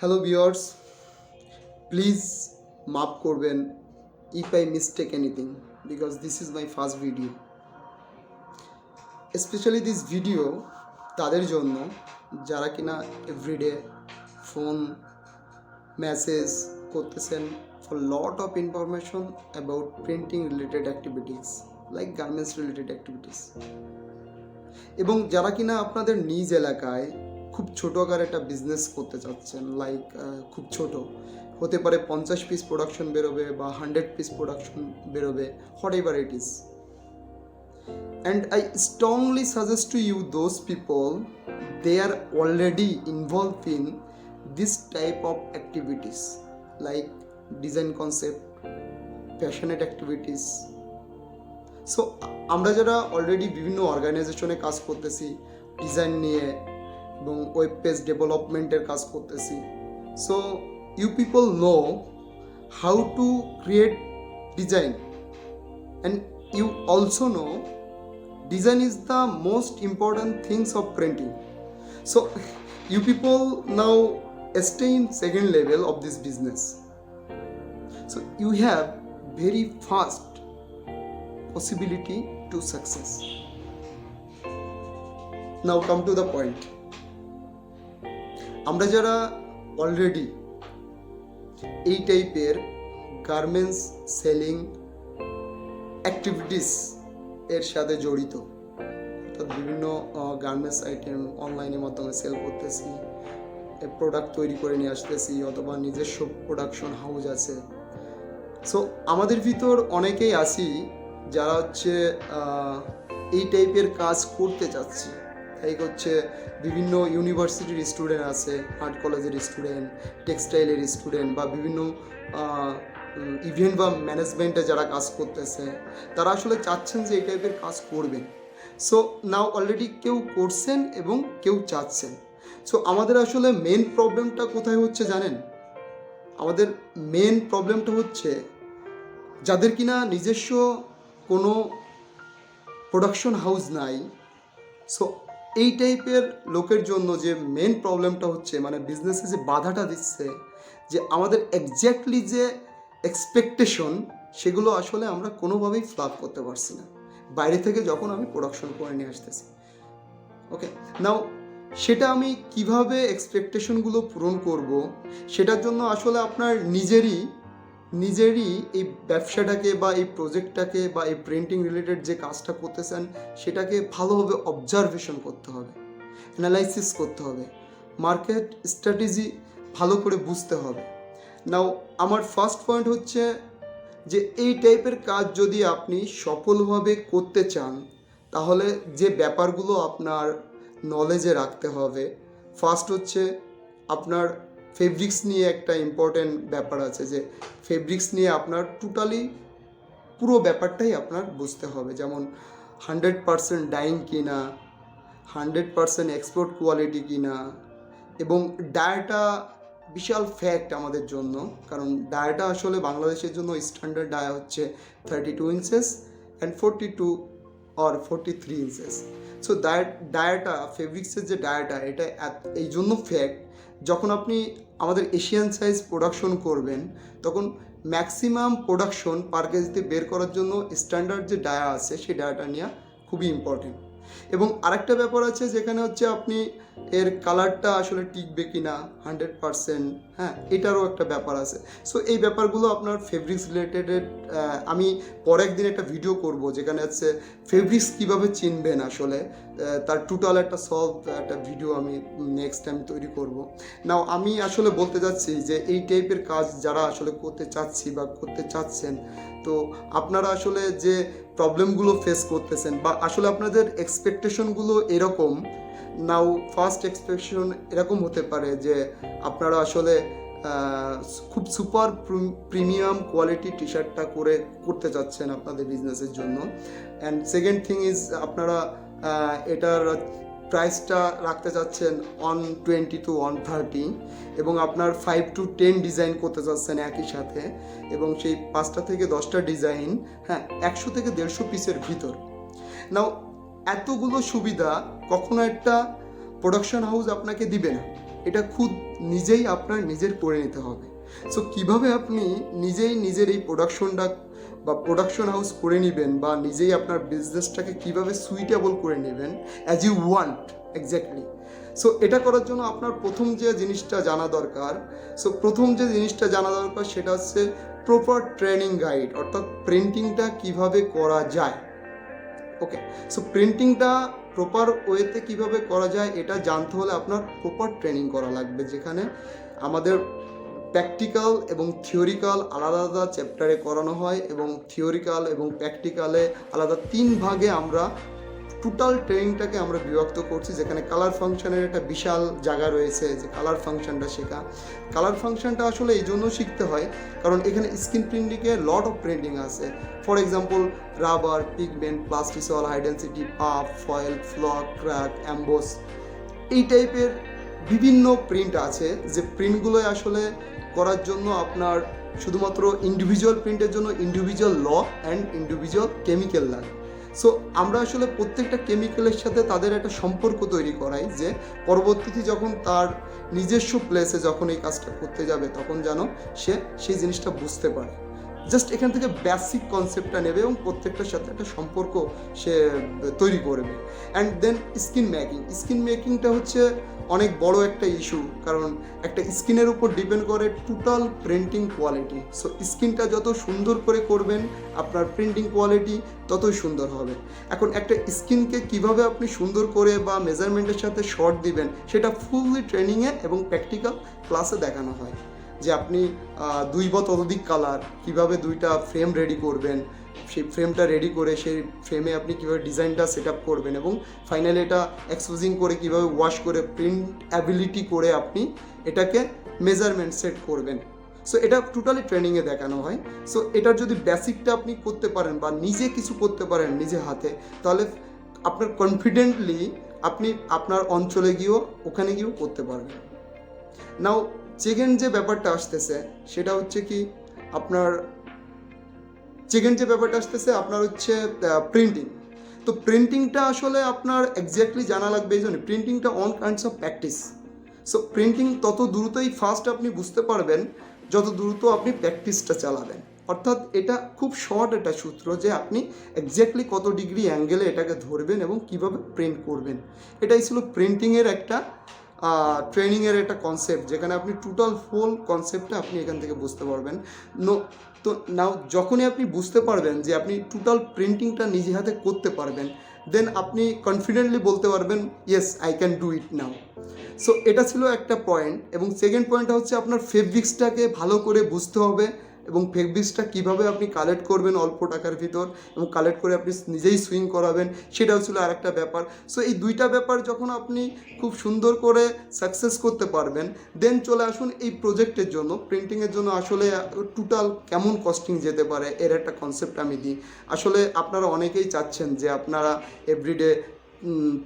Hello viewers please মাফ করবেন if I mistake anything because this is my first video specially this video তাদের জন্য, যারা কিনা এভরিডে ফোন মেসেজ করতেছেন for lot of information about printing related activities like garments related activities এবং যারা কিনা আপনাদের নিজ এলাকায় খুব ছোট আকার একটা বিজনেস করতে চাচ্ছেন লাইক খুব ছোট। হতে পারে পঞ্চাশ পিস প্রোডাকশন বেরোবে বা হান্ড্রেড পিস প্রোডাকশন বেরোবে whatever it is and I strongly suggest to you those people they are already involve in this type of activities like design concept passionate activities so আমরা যারা already বিভিন্ন অর্গানাইজেশনে কাজ করতেছি design নিয়ে এবং web page ডেভেলপমেন্টের কাজ করতেছি so you people know how to create design and you also know design is the most important things of printing so you people now stay in second level of this business so you have very fast possibility to success now come to the point আমরা যারা already এই টাইপের garments selling activities এর সাথে জড়িত, অর্থাৎ বিভিন্ন garments item অনলাইনের মাধ্যমে সেল করতেছি প্রোডাক্ট তৈরি করে নিয়ে আসতেছি, অথবা নিজস্ব প্রোডাকশন হাউস আছে। সো আমাদের ভিতর অনেকেই আছি যারা হচ্ছে এই টাইপের কাজ করতে চাচ্ছি। তাই হচ্ছে বিভিন্ন ইউনিভার্সিটির স্টুডেন্ট আছে আর্ট কলেজের স্টুডেন্ট টেক্সটাইলের স্টুডেন্ট বা বিভিন্ন ইভেন্ট বা ম্যানেজমেন্টে যারা কাজ করতেছে, তারা আসলে চাচ্ছেন যে এই টাইপের কাজ করবেন। সো নাও অলরেডি কেউ করছেন এবং কেউ চাচ্ছেন। সো আমাদের আসলে মেন প্রবলেমটা কোথায় হচ্ছে জানেন? আমাদের মেন প্রবলেমটা হচ্ছে যাদের কিনা নিজস্ব কোনো প্রোডাকশন হাউস নাই। সো এই টাইপের লোকের জন্য যে মেন প্রবলেমটা হচ্ছে মানে বিজনেসে যে বাধাটা দিচ্ছে, যে আমাদের এক্স্যাক্টলি যে এক্সপেকটেশন সেগুলো আসলে আমরা কোনোভাবেই ফ্লাপ করতে পারছি না। বাইরে থেকে যখন আমি প্রোডাকশন করে নিয়ে আসতেছি। ওকে নাও সেটা আমি কীভাবে এক্সপেকটেশনগুলো পূরণ করব, সেটার জন্য আসলে আপনার নিজেরই নিজেরই এই ব্যবসাটাকে বা এই প্রজেক্টটাকে বা এই প্রিন্টিং রিলেটেড যে কাজটা করতেছেন, সেটাকে ভালোভাবে অবজারভেশন করতে হবে অ্যানালাইসিস করতে হবে মার্কেট স্ট্র্যাটেজি ভালো করে বুঝতে হবে। নাও আমার ফার্স্ট পয়েন্ট হচ্ছে যে এই টাইপের কাজ যদি আপনি সফলভাবে করতে চান, তাহলে যে ব্যাপারগুলো আপনার নলেজে রাখতে হবে ফার্স্ট হচ্ছে আপনার ফেব্রিক্স নিয়ে একটা ইম্পর্টেন্ট ব্যাপার আছে যে ফেব্রিক্স নিয়ে আপনার টোটালি পুরো ব্যাপারটাই আপনার বুঝতে হবে। যেমন হান্ড্রেড পারসেন্ট ডাইং কিনা হান্ড্রেড পারসেন্ট এক্সপোর্ট কোয়ালিটি কিনা, এবং ডায়াটা বিশাল ফ্যাক্ট আমাদের জন্য, কারণ ডায়াটা আসলে বাংলাদেশের জন্য স্ট্যান্ডার্ড ডায়া হচ্ছে thirty two inches and forty two or forty three inches so diet ডায়াটা ফেব্রিক্সের যে ডায়াটা এটা এই জন্য ফ্যাক্ট যখন আপনি আমাদের এশিয়ান সাইজ প্রোডাকশন করবেন, তখন ম্যাক্সিমাম প্রোডাকশন পার কেজিতে বের করার জন্য স্ট্যান্ডার্ড যে ডায়া আছে, সেই ডায়াটা নেওয়া খুবই ইম্পর্টেন্ট এবং আরেকটা ব্যাপার আছে যেখানে হচ্ছে আপনি এর কালারটা আসলে টিকবে কি না হান্ড্রেড পারসেন্ট হ্যাঁ এটারও একটা ব্যাপার আছে। সো এই ব্যাপারগুলো আপনার ফেব্রিক্স রিলেটেড আমি পরে একদিন একটা ভিডিও করব যেখানে হচ্ছে ফেব্রিক্স কীভাবে চিনবেন আসলে তার টোটাল একটা সলভ একটা ভিডিও আমি নেক্সট টাইম তৈরি করব। নাও আমি আসলে বলতে চাচ্ছি যে এই টাইপের কাজ যারা আসলে করতে চাচ্ছি বা করতে চাচ্ছেন, তো আপনারা আসলে যে প্রবলেমগুলো ফেস করতেছেন বা আসলে আপনাদের এক্সপেকটেশনগুলো এরকম নাও ফার্স্ট এক্সপেকটেশন এরকম হতে পারে যে আপনারা আসলে খুব সুপার প্রিমিয়াম কোয়ালিটি টি শার্টটা করে করতে চাচ্ছেন আপনাদের বিজনেসের জন্য। অ্যান্ড সেকেন্ড থিং ইজ আপনারা এটার প্রাইসটা রাখতে চাচ্ছেন on twenty two one thirty এবং আপনার ফাইভ টু টেন ডিজাইন করতে চাচ্ছেন একই সাথে এবং সেই পাঁচটা থেকে দশটা ডিজাইন হ্যাঁ একশো থেকে দেড়শো পিসের ভিতর। নাও এতগুলো সুবিধা কখনো একটা প্রোডাকশন হাউস আপনাকে দিবে না। এটা খুদ নিজেই আপনার নিজের করে নিতে হবে। সো কীভাবে আপনি নিজেই নিজের এই প্রোডাকশনটা বা প্রোডাকশন হাউস করে নেবেন বা নিজেই আপনার বিজনেসটাকে কীভাবে সুইটেবল করে নেবেন as you want exactly so এটা করার জন্য আপনার প্রথম যে জিনিসটা জানা দরকার সো প্রথম যে জিনিসটা জানা দরকার সেটা হচ্ছে প্রপার ট্রেনিং গাইড অর্থাৎ প্রিন্টিংটা কীভাবে করা যায়। ওকে সো প্রিন্টিংটা প্রপার ওয়েতে কীভাবে করা যায় এটা জানতে হলে আপনার প্রপার ট্রেনিং করা লাগবে, যেখানে আমাদের প্র্যাকটিক্যাল এবং থিওরিক্যাল আলাদা আলাদা চ্যাপ্টারে করানো হয় এবং থিওরিক্যাল এবং প্র্যাকটিক্যালে আলাদা তিন ভাগে আমরা টোটাল ট্রেনিংটাকে আমরা বিভক্ত করছি, যেখানে কালার ফাংশনের একটা বিশাল জায়গা রয়েছে যে কালার ফাংশনটা শেখা। কালার ফাংশনটা আসলে এই জন্য শিখতে হয়, কারণ এখানে স্ক্রিন প্রিন্টিংয়ে লট অফ প্রিন্টিং আছে। For example rubber pigment plastisol high density puff foil flock crack emboss এই টাইপের বিভিন্ন প্রিন্ট আছে যে প্রিন্টগুলোই আসলে করার জন্য আপনার শুধুমাত্র ইন্ডিভিজুয়াল প্রিন্টের জন্য ইন্ডিভিজুয়াল ল অ্যান্ড ইন্ডিভিজুয়াল কেমিক্যাল লাগে। সো আমরা আসলে প্রত্যেকটা কেমিক্যালের সাথে তাদের একটা সম্পর্ক তৈরি করাই যে পরবর্তীতে যখন তার নিজস্ব প্লেসে যখন এই কাজটা করতে যাবে, তখন যেন সে সেই জিনিসটা বুঝতে পারে। জাস্ট এখান থেকে বেসিক কনসেপ্টটা নেবে এবং প্রত্যেকটার সাথে একটা সম্পর্ক সে তৈরি করবে and then skin making skin মেকিংটা হচ্ছে অনেক বড় একটা ইস্যু কারণ একটা স্কিনের উপর ডিপেন্ড করে টোটাল প্রিন্টিং কোয়ালিটি সো স্কিনটা যত সুন্দর করে করবেন, আপনার প্রিন্টিং কোয়ালিটি ততই সুন্দর হবে। এখন একটা স্কিনকে কীভাবে আপনি সুন্দর করে বা মেজারমেন্টের সাথে শর্ট দিবেন, সেটা ফুললি ট্রেনিংয়ে এবং প্র্যাকটিক্যাল ক্লাসে দেখানো হয়। যে আপনি দুই বা ততোধিক কালার কীভাবে দুইটা ফ্রেম রেডি করবেন, সেই ফ্রেমটা রেডি করে সেই ফ্রেমে আপনি কীভাবে ডিজাইনটা সেট আপ করবেন এবং ফাইনালি এটা এক্সপোজিং করে কীভাবে ওয়াশ করে প্রিন্ট অ্যাবিলিটি করে আপনি এটাকে মেজারমেন্ট সেট করবেন। সো এটা টোটালি ট্রেনিংয়ে দেখানো হয়। সো এটার যদি বেসিকটা আপনি করতে পারেন বা নিজে কিছু করতে পারেন নিজে হাতে, তাহলে আপনার কনফিডেন্টলি আপনি আপনার অঞ্চলে গিয়েও, ওখানে গিয়েও করতে পারবেন। নাও সেকেন্ড যে ব্যাপারটা আসতেছে, সেটা হচ্ছে কি আপনার সেকেন্ড যে ব্যাপারটা আসতেছে, আপনার হচ্ছে প্রিন্টিং তো প্রিন্টিংটা আসলে আপনার এক্স্যাক্টলি জানা লাগবে এই জন্য। প্রিন্টিংটা on kinds of practice so printing তত দ্রুতই ফার্স্ট আপনি বুঝতে পারবেন, যত দ্রুত আপনি প্র্যাকটিসটা চালাবেন। অর্থাৎ এটা খুব শর্ট একটা সূত্র যে আপনি এক্স্যাক্টলি কত ডিগ্রি অ্যাঙ্গেলে এটাকে ধরবেন এবং কীভাবে প্রিন্ট করবেন। এটাই ছিল প্রিন্টিংয়ের একটা ট্রেনিংয়ের একটা কনসেপ্ট যেখানে আপনি টোটাল ফুল কনসেপ্টটা আপনি এখান থেকে বুঝতে পারবেন। নো তো নাও যখনই আপনি বুঝতে পারবেন যে আপনি টোটাল প্রিন্টিংটা নিজে হাতে করতে পারবেন দেন আপনি কনফিডেন্টলি বলতে পারবেন yes I can do it now so এটা ছিল একটা পয়েন্ট এবং সেকেন্ড পয়েন্টটা হচ্ছে আপনার ফেব্রিক্সটাকে ভালো করে বুঝতে হবে এবং ফেব্রিক্সটা কীভাবে আপনি কালেক্ট করবেন অল্প টাকার ভিতর এবং কালেক্ট করে আপনি নিজেই সুইং করাবেন, সেটাও ছিল আরেকটা ব্যাপার। সো এই দুইটা ব্যাপার যখন আপনি খুব সুন্দর করে সাকসেস করতে পারবেন দেন চলে আসুন এই প্রজেক্টের জন্য প্রিন্টিংয়ের জন্য আসলে টোটাল কেমন কস্টিং যেতে পারে, এর একটা কনসেপ্ট আমি দিই। আসলে আপনারা অনেকেই চাচ্ছেন যে আপনারা everyday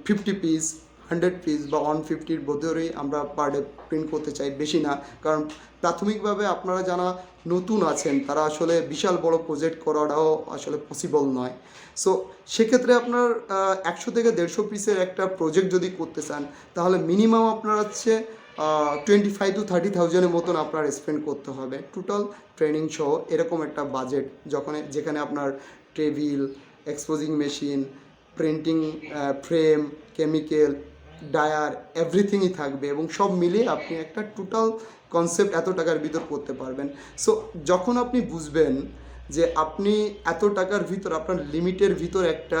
fifty piece hundred piece বা ওয়ান ফিফটির ভেতরেই আমরা পার ডে প্রিন্ট করতে চাই, বেশি না। কারণ প্রাথমিকভাবে আপনারা যারা নতুন আছেন, তারা আসলে বিশাল বড় প্রজেক্ট করাটাও আসলে পসিবল নয়। সো সেক্ষেত্রে আপনার একশো থেকে দেড়শো পিসের একটা প্রজেক্ট যদি করতে চান, তাহলে মিনিমাম আপনার হচ্ছে টোয়েন্টি ফাইভ টু থার্টি থাউজেন্ডের মতন আপনার স্পেন্ড করতে হবে। টোটাল ট্রেনিং সহ এরকম একটা বাজেট যখন, যেখানে আপনার table exposing machine printing frame chemical dryer এভরিথিংই থাকবে এবং সব মিলিয়ে আপনি একটা টোটাল কনসেপ্ট এত টাকার ভিতর করতে পারবেন। সো যখন আপনি বুঝবেন যে আপনি এত টাকার ভিতর, আপনার লিমিটের ভিতর একটা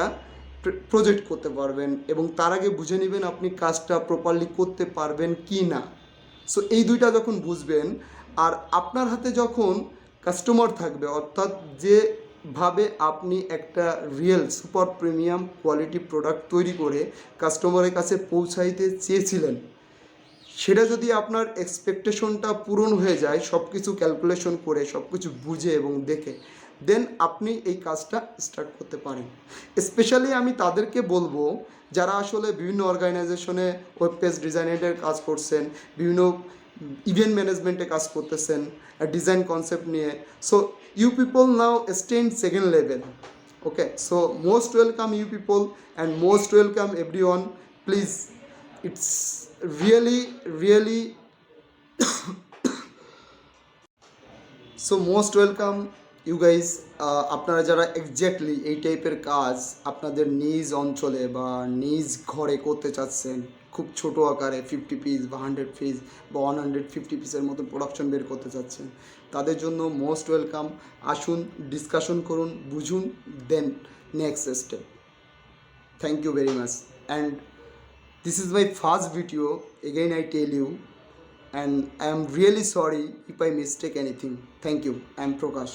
প্রজেক্ট করতে পারবেন এবং তার আগে বুঝে নেবেন আপনি কাজটা প্রপারলি করতে পারবেন কি না। সো এই দুইটা যখন বুঝবেন, আর আপনার হাতে যখন কাস্টমার থাকবে, অর্থাৎ যেভাবে আপনি একটা real super premium quality product তৈরি করে কাস্টমারের কাছে পৌঁছাইতে চেয়েছিলেন। সেটা যদি আপনার এক্সপেকটেশনটা পূরণ হয়ে যায় সব কিছু ক্যালকুলেশন করে সব কিছু বুঝে এবং দেখে দেন আপনি এই কাজটা স্টার্ট করতে পারেন। স্পেশালি আমি তাদেরকে বলব, যারা আসলে বিভিন্ন অর্গানাইজেশনে ওয়েব পেজ ডিজাইনের কাজ করছেন, বিভিন্ন ইভেন্ট ম্যানেজমেন্টে কাজ করতেছেন ডিজাইন কনসেপ্ট নিয়ে। So people now stand second level okay so most welcome you people and most welcome everyone please it's really really so most welcome you guys আপনারা যারা এক্স্যাক্টলি এই টাইপের কাজ আপনাদের নিজ অঞ্চলে বা নিজ ঘরে করতে চাচ্ছেন খুব ছোট আকারে ফিফটি পিস বা হান্ড্রেড পিস বা ওয়ান হান্ড্রেড ফিফটি পিসের মতো প্রোডাকশন বের করতে চাচ্ছেন। তাদের জন্য মোস্ট ওয়েলকাম আসুন ডিসকাশন করুন, বুঝুন then next step thank you very much and this is my first video again I tell you and I am really sorry if I mistake anything thank you I am Prakash